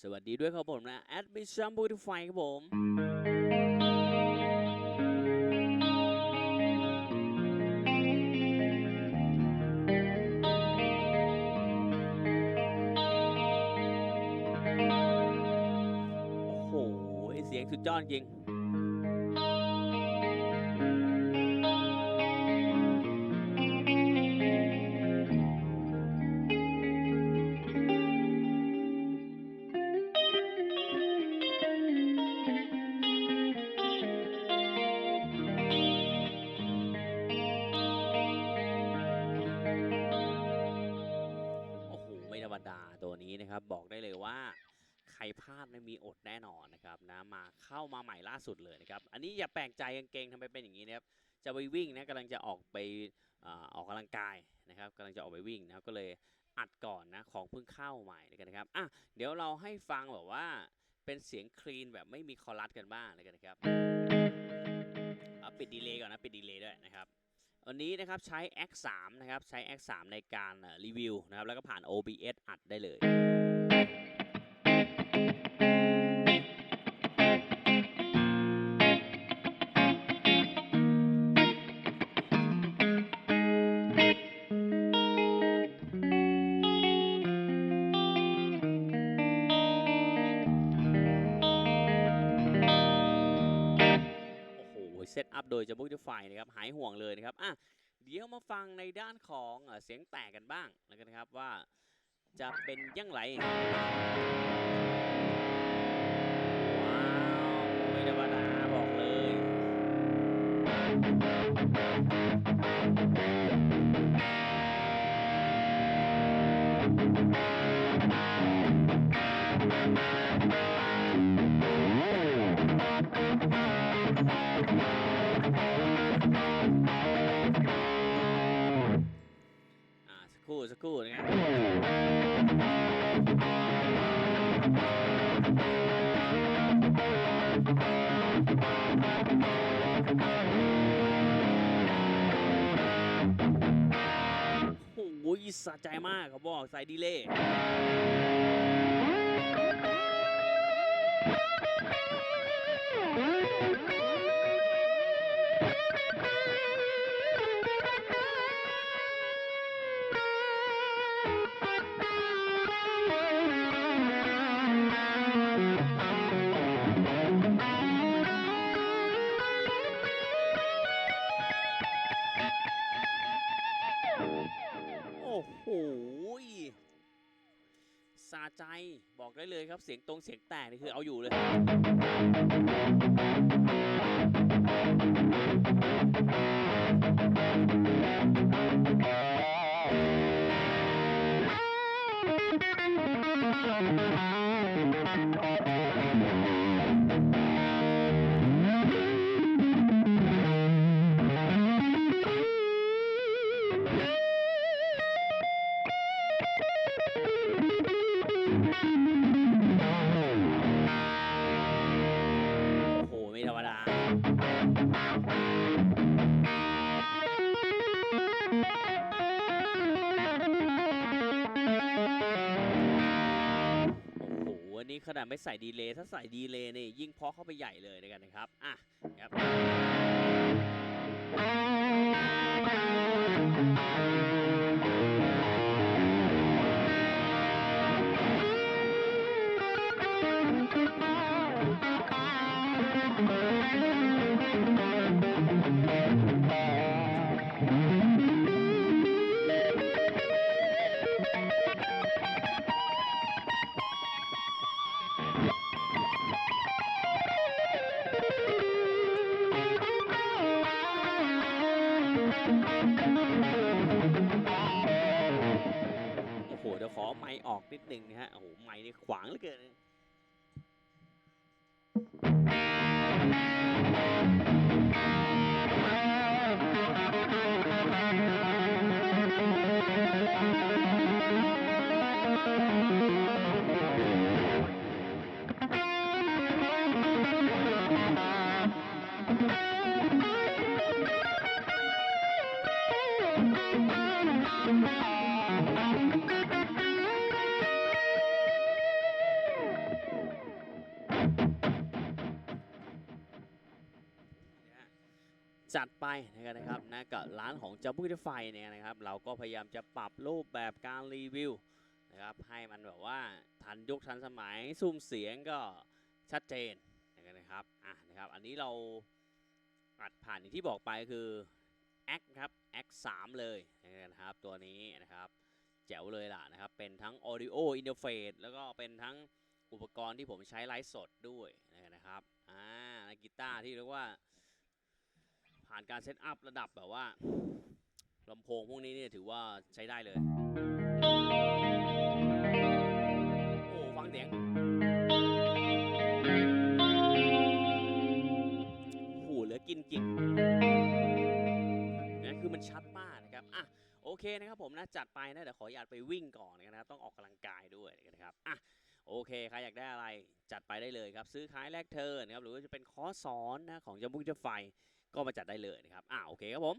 สวัสดีด้วยครับผมนะแอดมิชชั่นบูติไฟครับผมโอ้โหเสียงสุดยอดจริง นี้นะครับ บอกได้เลยว่าใครพลาดไม่มีอดแน่นอนนะครับนะมาเข้ามาใหม่ล่าสุดเลยนะครับ อันนี้อย่าแปลกใจกางเกงทำไมเป็นอย่างนี้นะครับจะไปวิ่งนะกำลังจะออกไปอออกกำลังกายนะครับกำลังจะออกไปวิ่งนะครับก็เลยอัดก่อนนะของเพิ่งเข้าใหม่เลยกันนะครับอะเดี๋ยวเราให้ฟังแบบว่าเป็นเสียงคลีนแบบไม่มีคอรัสกันบ้างเลยกันนะครับปิดดีเลย์ก่อนนะปิดดีเลย์ด้วยนะครับ วันนี้นะครับใช้ X3 นะครับใช้ X3 ในการรีวิวนะครับแล้วก็ผ่าน OBS อัดได้เลย เซตอัพโดยจะบุกไฟนะครับหายห่วงเลยนะครับอะเดี๋ยวมาฟังในด้านของเสียงแตกกันบ้างแล้วกันนะครับว่าจะเป็นยังไงว้าวไม่ธรรมดาบอกเลย กครู่สักครู่นะครับโอ้โหสะใจมากเขาบอกใส่ดีเล ใจบอกได้เลยครับเสียงตรงเสียงแตกนี่คือเอาอยู่เลย โอ้โหวันนี้ขนาดไม่ใส่ดีเลย์ถ้าใส่ดีเลย์นี่ยิ่งเพาะเข้าไปใหญ่เลยนะกันนะครับ อะครับ ออกนิดนึงนะฮะ โอ้โห ไม้นี่ขวางเหลือเกิน จัดไปนะครับนะกับร้านของจัมบุกิไฟเนี่ยนะครับ เราก็พยายามจะปรับรูปแบบการรีวิวนะครับให้มันแบบว่าทันยุคทันสมัยซุ้มเสียงก็ชัดเจนนะครับอะนะครับอันนี้เราอัดผ่านที่บอกไปคือแอคครับแอคสามเลยนะครับตัวนี้นะครับแจ๋วเลยล่ะนะครับเป็นทั้ง Audio Interface แล้วก็เป็นทั้งอุปกรณ์ที่ผมใช้ไลฟ์สดด้วยนะครับอ่ากีตาร์ที่เรียกว่า ผ่านการเซตอัพระดับแบบว่าลำโพงพวกนี้เนี่ยถือว่าใช้ได้เลย โอ้ฟังเสียงโอ้โหเหลือกินจริงนะคือมันชัดมากนะครับ อะโอเคนะครับผมนะจัดไปนะเดี๋ยวขออนุญาตไปวิ่งก่อนนะครับต้องออกกำลังกายด้วยนะครับอะโอเคใครอยากได้อะไรจัดไปได้เลยครับ ซื้อขายแลกเทิร์นนะครับหรือว่าจะเป็นคอร์สสอนนะของจำบุกจะไฟ ก็มาจัดได้เลยนะครับอ่าโอเคครับผม